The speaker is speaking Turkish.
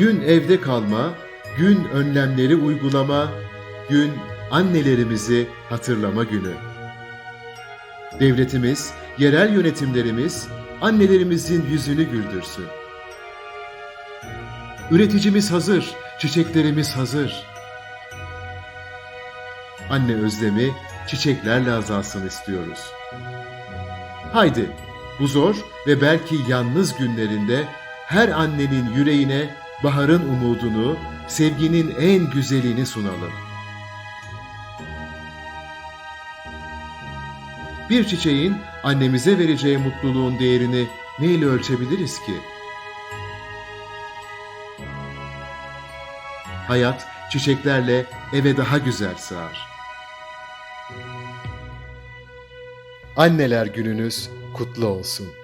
gün evde kalma, gün önlemleri uygulama, gün annelerimizi hatırlama günü. Devletimiz, yerel yönetimlerimiz annelerimizin yüzünü güldürsün. Üreticimiz hazır, çiçeklerimiz hazır. Anne özlemi çiçeklerle azalsın istiyoruz. Haydi bu zor ve belki yalnız günlerinde her annenin yüreğine baharın umudunu, sevginin en güzelini sunalım. Bir çiçeğin annemize vereceği mutluluğun değerini neyle ölçebiliriz ki? Hayat çiçeklerle eve daha güzel sığar. Anneler gününüz kutlu olsun.